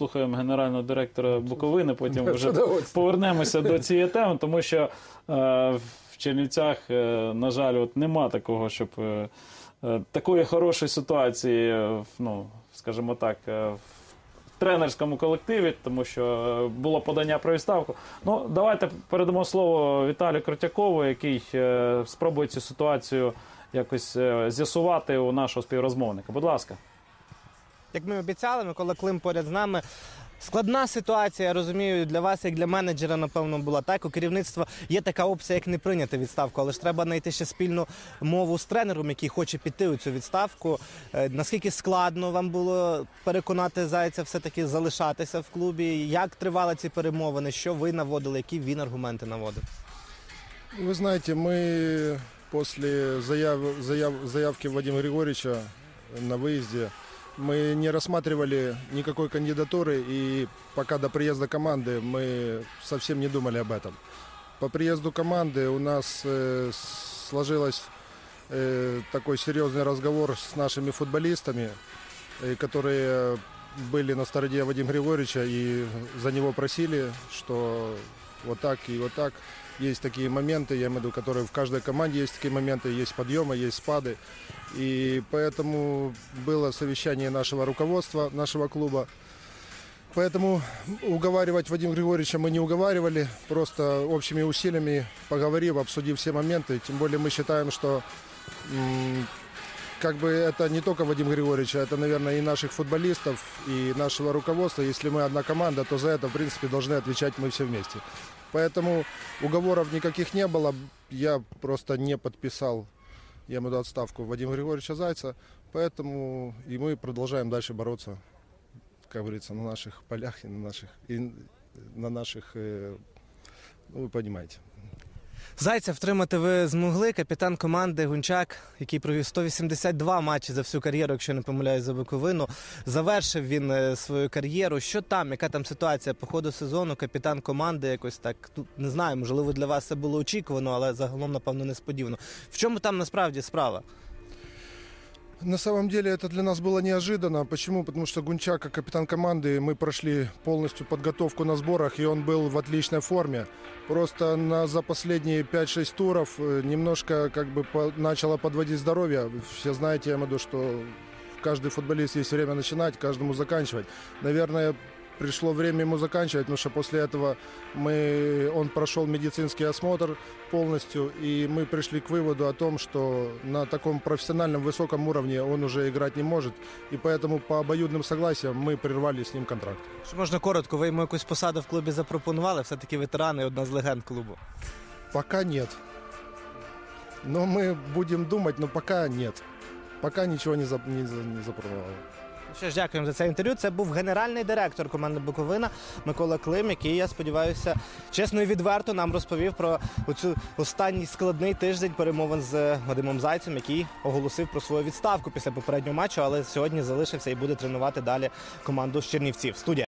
послухаємо генерального директора Буковини, потім вже повернемося до цієї теми, тому що е, в Чернівцях, е, на жаль, от нема такого, щоб е, такої хорошої ситуації, ну, скажімо так, в тренерському колективі, тому що було подання про відставку. Ну, давайте передамо слово Віталію Кротякову, який спробує цю ситуацію якось з'ясувати у нашого співрозмовника. Будь ласка. Як ми обіцяли, Микола Клим поряд з нами. Складна ситуація, я розумію, для вас, як для менеджера, напевно, була так. У керівництва є така опція, як не прийняти відставку, але ж треба знайти ще спільну мову з тренером, який хоче піти у цю відставку. Е, Наскільки складно вам було переконати зайця все-таки залишатися в клубі? Як тривали ці перемовини? Що ви наводили? Які він аргументи наводив? Вы знаете, мы после заяв, заяв, заявки Вадима Григорьевича на выезде Мы не рассматривали никакой кандидатуры и пока до приезда команды мы совсем не думали об этом. По приезду команды у нас э, сложилось э, такой серьезный разговор с нашими футболистами, э, которые были на стороне Вадима Григорьевича и за него просили, что вот так и вот так. Есть такие моменты, я имею в виду, которые в каждой команде есть такие моменты, есть подъемы, есть спады. И поэтому было совещание нашего руководства, нашего клуба. Поэтому уговаривать Вадима Григорьевича мы не уговаривали, просто общими усилиями поговорив, обсудив все моменты. Тем более мы считаем, что как бы это не только Вадим Григорьевич, а это, наверное, и наших футболистов, и нашего руководства. Если мы одна команда, то за это, в принципе, должны отвечать мы все вместе. Поэтому уговоров никаких не было. Я просто не подписал, я имею в отставку Вадима Григорьевича Зайца. Поэтому и мы продолжаем дальше бороться, как говорится, на наших полях и на наших, и на наших э, ну, вы понимаете. Зайця втримати ви змогли. Капітан команди Гунчак, який провів 182 матчі за всю кар'єру, якщо не помиляюсь за Буковину. Завершив він е, свою кар'єру. Що там? Яка там ситуація по ходу сезону? Капітан команди якось так тут не знаю. Можливо, для вас це було очікувано, але загалом, напевно, несподівано. В чому там насправді справа? На самом деле это для нас было неожиданно. Почему? Потому что Гунчак, как капитан команды, мы прошли полностью подготовку на сборах, и он был в отличной форме. Просто на, за последние 5-6 туров э, немножко как бы по- начало подводить здоровье. Все знаете, я имею в виду, что каждый футболист есть время начинать, каждому заканчивать. Наверное, пришло время ему заканчивать, потому что после этого мы, он прошел медицинский осмотр полностью, и мы пришли к выводу о том, что на таком профессиональном высоком уровне он уже играть не может, и поэтому по обоюдным согласиям мы прервали с ним контракт. Що можна коротко, ви йому якусь посаду в клубі запропонували? Все-таки ветерани, одна з легенд клубу. Пока нет. Но мы будем думать, но пока нет. Пока ничего не, за, не, за- не запропоновали. Що ж, дякуємо за це інтерв'ю. Це був генеральний директор команди Буковина Микола Клим, який, я сподіваюся, чесно і відверто нам розповів про оцю останній складний тиждень перемовин з Вадимом Зайцем, який оголосив про свою відставку після попереднього матчу, але сьогодні залишився і буде тренувати далі команду з Чернівців. Студія.